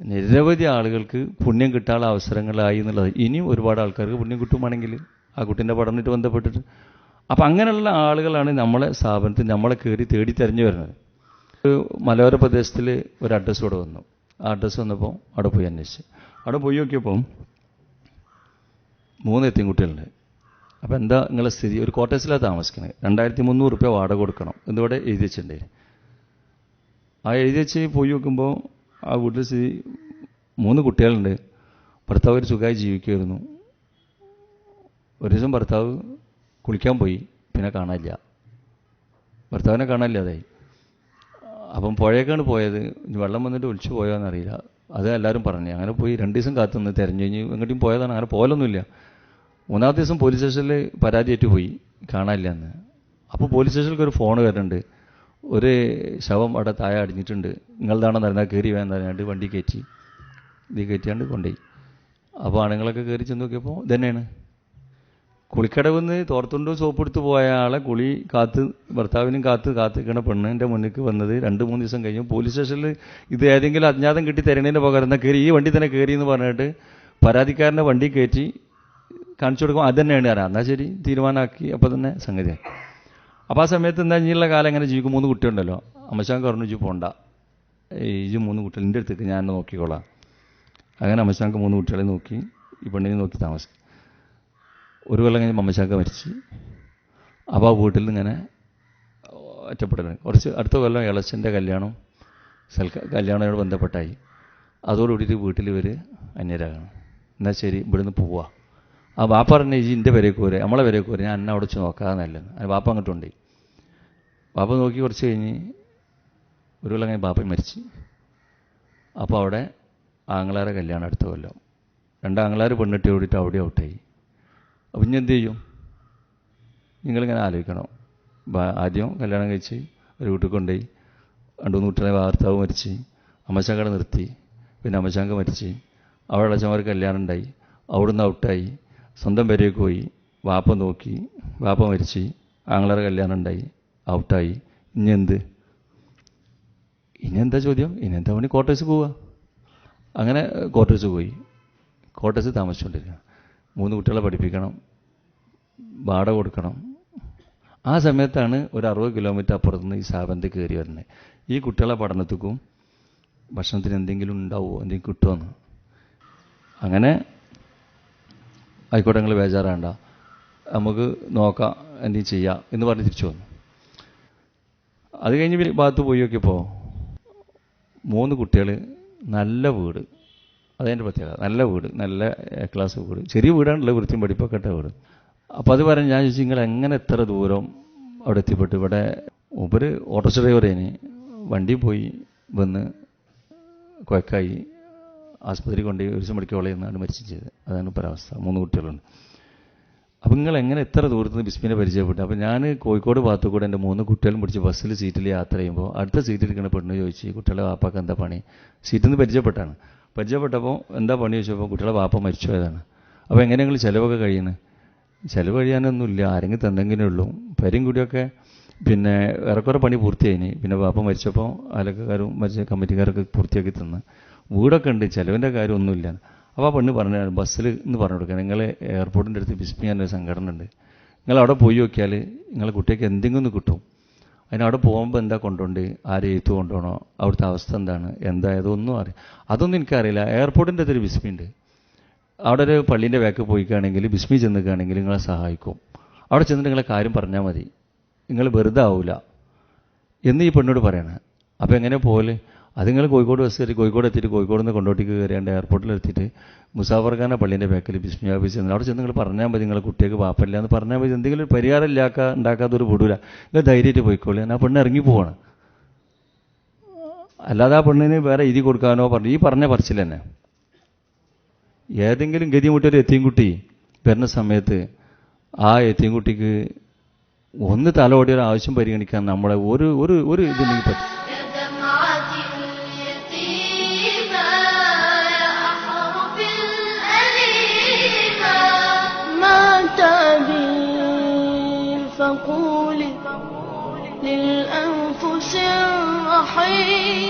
നിരവധി ആളുകൾക്ക് പുണ്യം കിട്ടാനുള്ള അവസരങ്ങളായി എന്നുള്ളത്. ഇനിയും ഒരുപാട് ആൾക്കാർക്ക് പുണ്യം കിട്ടുവാണെങ്കിൽ ആ കുട്ടീന്റെ പഠനമായിട്ട് ബന്ധപ്പെട്ടിട്ട്. അപ്പം അങ്ങനെയുള്ള ആളുകളാണ് നമ്മളെ സ്ഥാപനത്തിൽ നമ്മളെ കയറി തേടി തിരഞ്ഞു വരുന്നത്. ഒരു മലയോര പ്രദേശത്തിൽ ഒരു അഡ്രസ്സ് ഇവിടെ വന്നു. ആ അഡ്രസ്സ് വന്നപ്പോൾ അവിടെ പോയി അന്വേഷിച്ചു. അവിടെ പോയി നോക്കിയപ്പോൾ മൂന്ന് എത്തിൻകുട്ടികളുണ്ട്. അപ്പോൾ എന്താ നിങ്ങളെ സ്ഥിതി? ഒരു ക്വാർട്ടേഴ്സിലാണ് താമസിക്കുന്നത്. രണ്ടായിരത്തി മുന്നൂറ് വാടക കൊടുക്കണം. എന്നിവിടെ എഴുതി വെച്ചിട്ടുണ്ട്. ആ എഴുതി വെച്ച് പോയി നോക്കുമ്പോൾ ആ വീട്ടിൽ സ്ഥിതി മൂന്ന് കുട്ടികളുണ്ട്. ഭർത്താവ് ഒരു സുഖമായി ജീവിക്കുമായിരുന്നു. ഒരു ദിവസം ഭർത്താവ് കുളിക്കാൻ പോയി പിന്നെ കാണാനില്ല. ഭർത്താവിനെ കാണാനില്ലാതായി അപ്പം പുഴയൊക്കെയാണ് പോയത്. വെള്ളം വന്നിട്ട് ഒളിച്ചു പോയോന്നറിയില്ല അത് എല്ലാവരും പറഞ്ഞു. അങ്ങനെ പോയി രണ്ട് ദിവസം കാത്തു നിന്ന് തിരഞ്ഞു കഴിഞ്ഞ് എങ്ങോട്ടും പോയതാണ്. അങ്ങനെ പോലൊന്നുമില്ല മൂന്നാമത്തെ ദിവസം പോലീസ് സ്റ്റേഷനിൽ പരാതി പോയി. കാണാനില്ല എന്ന്. അപ്പോൾ പോലീസ് സ്റ്റേഷനിലേക്ക് ഒരു ഫോൺ വരുന്നുണ്ട്. ഒരു ശവം അവിടെ താഴെ അടിഞ്ഞിട്ടുണ്ട്. നിങ്ങളതാണെന്ന് അറിഞ്ഞാൽ കയറി വേണ്ട പറഞ്ഞാണ്ട് വണ്ടി കയറ്റി. ഇത് കയറ്റിയാണ്ട് കൊണ്ടുപോയി. അപ്പോൾ ആണുങ്ങളൊക്കെ കയറി ചെന്ന് നോക്കിയപ്പോൾ ഇതന്നെയാണ്. കുളിക്കടവെന്ന് തോർത്തുണ്ടോ സോപ്പ് എടുത്ത് പോയ ആളെ കുളി കാത്ത് ഭർത്താവിനും കാത്ത് കാത്തിക്കണ പെണ്ണിന്റെ മുന്നിൽ വന്നത് രണ്ട് മൂന്ന് ദിവസം കഴിഞ്ഞു പോലീസ് സ്റ്റേഷനിൽ ഇത് ഏതെങ്കിലും അജ്ഞാതം കിട്ടി തരണേന്റെ പകരം കയറി ഈ വണ്ടി തന്നെ കയറി എന്ന് പറഞ്ഞിട്ട് പരാതിക്കാരന്റെ വണ്ടി കയറ്റി കാണിച്ചു കൊടുക്കും അത് തന്നെയാണ് ഞാൻ എന്നാൽ ശരി? തീരുമാനമാക്കി. അപ്പോൾ തന്നെ സംഗതിയായി. അപ്പോൾ ആ സമയത്ത് എന്താ ഇനിയുള്ള കാലം എങ്ങനെ ജീവിക്കും? മൂന്ന് കുട്ടിയുണ്ടല്ലോ. അമ്മശാൻ പറഞ്ഞു ഇജു പോണ്ട. ഈ മൂന്ന് കുട്ടികൾ. എന്റെ അടുത്തേക്ക് ഞാൻ നോക്കിക്കോളാം. അങ്ങനെ അമ്മശാങ്ക് മൂന്ന് കുട്ടികളെ നോക്കി ഈ പെണ്ണിനെ നോക്കി താമസിക്കും ഒരു കൊല്ലം കഴിഞ്ഞ് അമ്മശാക്ക മരിച്ച്. അപ്പോൾ ആ വീട്ടിൽ ഇങ്ങനെ ഒറ്റപ്പെടലാണ് കുറച്ച് അടുത്ത കൊല്ലം ഇളച്ചന്റെ കല്യാണം സൽക്ക കല്യാണത്തോട് ബന്ധപ്പെട്ടായി. അതോടുകൂടിയിട്ട് വീട്ടിൽ ഇവർ അന്യരാകണം എന്നാൽ ശരി ഇവിടുന്ന് പോവാ. ആ വാപ്പ പറഞ്ഞ ഈ എന്റെ പേരെ കൂരെ നമ്മളെ പേരെ കൂരെ ഞാൻ എന്നെ അവിടെ വെച്ച് നോക്കാമെന്നല്ലെന്ന് അത് വാപ്പ അങ്ങോട്ടുണ്ട് വാപ്പ നോക്കി കുറച്ച് കഴിഞ്ഞ് ഒരു കൊല്ലം കഴിഞ്ഞ് ബാപ്പ മരിച്ച്. അപ്പോൾ അവിടെ ആങ്ങളാരെ കല്യാണം അടുത്ത കൊല്ലം. രണ്ട് ആങ്ങളാർ പെണ്ണിട്ട് ഓടിയിട്ട് അവിടെ ഔട്ടായി. അപ്പം ഇനി എന്ത് ചെയ്യും? നിങ്ങളിങ്ങനെ ആലോചിക്കണം. ആദ്യം കല്യാണം കഴിച്ച് ഒരു വീട്ടിൽ കൊണ്ടുപോയി. രണ്ട് മൂന്ന് കുട്ടികളെ ഭർത്താവ് മരിച്ച്. അമ്മശാങ്കടെ നിർത്തി. പിന്നെ അമ്മശാങ്ക മരിച്ച്. അവിടെ അച്ഛന്മാർ കല്യാണം ഉണ്ടായി. അവിടുന്ന് ഔട്ടായി. സ്വന്തം പേരേക്ക് പോയി വാപ്പ നോക്കി വാപ്പ മരിച്ച് ആങ്ങളാരെ കല്യാണം ഉണ്ടായി ഔട്ടായി. ഇനി എന്ത്? ഇനി എന്താ ചോദ്യം? ഇനി എന്താ പണി? ക്വാർട്ടേഴ്സ് പോവുക അങ്ങനെ ക്വാർട്ടേഴ്സ് പോയി. ക്വാർട്ടേഴ്സ് താമസിച്ചുകൊണ്ടിരിക്കുക മൂന്ന് കുട്ടികളെ പഠിപ്പിക്കണം വാടക കൊടുക്കണം. ആ സമയത്താണ് ഒരു അറുപത് കിലോമീറ്റർ അപ്പുറത്ത് നിന്ന് ഈ സ്ഥാപനത്തിൽ കയറി വരുന്നത് ഈ കുട്ടികളെ പഠനത്തിക്കും ഭക്ഷണത്തിന് എന്തെങ്കിലും ഉണ്ടാവുമോ എന്തെങ്കിലും കിട്ടുമെന്ന് അങ്ങനെ ആയിക്കോട്ടെ നിങ്ങൾ ബേജാറാണ്ട. നമുക്ക് നോക്കാം എന്തെങ്കിലും ചെയ്യാം എന്ന് പറഞ്ഞ് തിരിച്ചു വന്നു. അത് കഴിഞ്ഞ് ഭാഗത്ത് പോയി നോക്കിയപ്പോൾ മൂന്ന് കുട്ടികൾ നല്ല വീട്. അതതിന്റെ പ്രത്യേകത നല്ല വീട് നല്ല ക്ലാസ് വീട്. ചെറിയ വീടാണല്ലോ വൃത്തിയും പഠിപ്പൊക്കെ ഇട്ട വീട്. അപ്പോൾ അത് പറഞ്ഞ് ഞാൻ ചോദിച്ചു നിങ്ങൾ എങ്ങനെ എത്ര ദൂരം അവിടെ എത്തിപ്പെട്ടു? ഇവിടെ ഉപര് ഓട്ടോറിക്ഷ ഡ്രൈവറേന് വണ്ടി പോയി വന്ന് കുഴക്കായി. ആസ്പത്രി കൊണ്ട് ഒരു ദിവസം മെഡിക്കൽ കോളേജിൽ നിന്നാണ് മരിച്ചു ചെയ്തത്. അതാണ് ഇപ്പോൾ ഒരവസ്ഥ മൂന്ന് കുട്ടികളുണ്ട്. അപ്പം നിങ്ങൾ എങ്ങനെ എത്ര ദൂരത്ത് നിന്ന് ബിസ്മിനെ പരിചയപ്പെട്ടു? അപ്പം ഞാൻ കോഴിക്കോട് ഭാഗത്തു കൂടെ എന്റെ മൂന്ന് കുട്ടികളും പിടിച്ച് ബസ്സിൽ സീറ്റിൽ യാത്ര ചെയ്യുമ്പോൾ അടുത്ത സീറ്റിൽ ഇരിക്കുന്ന പെണ്ണ് ചോദിച്ചു "ഈ കുട്ടികളെ വാപ്പാക്ക് എന്താ പണി? സീറ്റിൽ നിന്ന് പരിചയപ്പെട്ടാണ്. പരിചയപ്പെട്ടപ്പോൾ എന്താ പണി ചോദിച്ചപ്പോൾ കുട്ടികളെ വാപ്പ മരിച്ചു അപ്പോൾ എങ്ങനെ നിങ്ങൾ ചിലവൊക്കെ കഴിയുന്നത് ചിലവ് കഴിയാനൊന്നുമില്ല. ആരെങ്കിലും തന്നെങ്കിലേ ഉള്ളൂ. പേരും കൂടിയൊക്കെ പിന്നെ ഏറെക്കുറെ പണി പൂർത്തിയായിന് പിന്നെ വാപ്പ മരിച്ചപ്പോൾ അലക്കാരും മരിച്ച കമ്മിറ്റിക്കാരൊക്കെ പൂർത്തിയാക്കി തന്ന്. വീടൊക്കെ ഉണ്ട്. ചിലവിന്റെ കാര്യമൊന്നുമില്ല. അപ്പോൾ ആ പെണ്ണ് പറഞ്ഞു ബസ്സിൽ എന്ന് പറഞ്ഞു കൊടുക്കുക നിങ്ങൾ എയർപോർട്ടിന്റെ അടുത്ത് ബിസ്മി എന്നൊരു സംഘടന ഉണ്ട്. നിങ്ങൾ അവിടെ പോയി നോക്കിയാൽ നിങ്ങളെ കുട്ടിക്ക് എന്തെങ്കിലും ഒന്ന് കിട്ടും. അതിന് അവിടെ പോകുമ്പോൾ എന്താ കൊണ്ടുപോണ്ട് ആരെ എഴുത്തു കൊണ്ടുപോകണോ? അവിടുത്തെ അവസ്ഥ എന്താണ്? എന്താ ഇതൊന്നും അറിയാം. അതൊന്നും എനിക്കറിയില്ല. എയർപോർട്ടിന്റെ അടുത്തൊരു ബിസ്മി ഉണ്ട് അവിടെ ഒരു പള്ളീന്റെ ബാക്ക് പോയിക്കുകയാണെങ്കിൽ ബിസ്മി ചെന്നുകയാണെങ്കിൽ നിങ്ങളെ സഹായിക്കും. അവിടെ ചെന്നിട്ട് നിങ്ങളെ കാര്യം പറഞ്ഞാൽ മതി. നിങ്ങൾ വെറുതെ ആവില്ല എന്ന് ഈ പെണ്ണോട് പറയണേ. അപ്പോൾ എങ്ങനെ പോലെ അത് നിങ്ങൾ കോഴിക്കോട് ബസ് കയറി കോഴിക്കോട് എത്തിയിട്ട് കോഴിക്കോട് നിന്ന് കൊണ്ടോട്ടിക്ക് കയറിയാണ്ട് എയർപോർട്ടിൽ എത്തിയിട്ട് മുസാഫർഖാന പള്ളീന്റെ ബാക്കിൽ ബിസ്മി ഓഫീസ് ചെന്ന് അവിടെ ചെന്ന് നിങ്ങൾ പറഞ്ഞാൽ മതി നിങ്ങളെ കുട്ടിയൊക്കെ പാപ്പല്ല എന്ന് പറഞ്ഞാൽ മതി. എന്തെങ്കിലും ഒരു പരിഹാരം ഇല്ലാക്ക ഉണ്ടാക്കാത്തൊരു വിടൂല നിങ്ങൾ ധൈര്യമായിട്ട് പോയിക്കോളി. ആ പെണ്ണ് ഇറങ്ങി പോവാണ്. അല്ലാതെ ആ പെണ്ണിന് വേറെ എഴുതി കൊടുക്കാനോ പറഞ്ഞു. ഈ പറഞ്ഞ പറച്ചിൽ തന്നെ. ഏതെങ്കിലും ഗതിമുട്ടൊരു എത്തിയൻകുട്ടി വരുന്ന സമയത്ത് ആ എത്തിയൻകുട്ടിക്ക് ഒന്ന് തലോടിയൊരു ആവശ്യം പരിഗണിക്കാൻ നമ്മളെ ഒരു ഒരു ഒരു ഇതിനെങ്കിൽ പറ്റും. فقولي للأنفس الرحيمة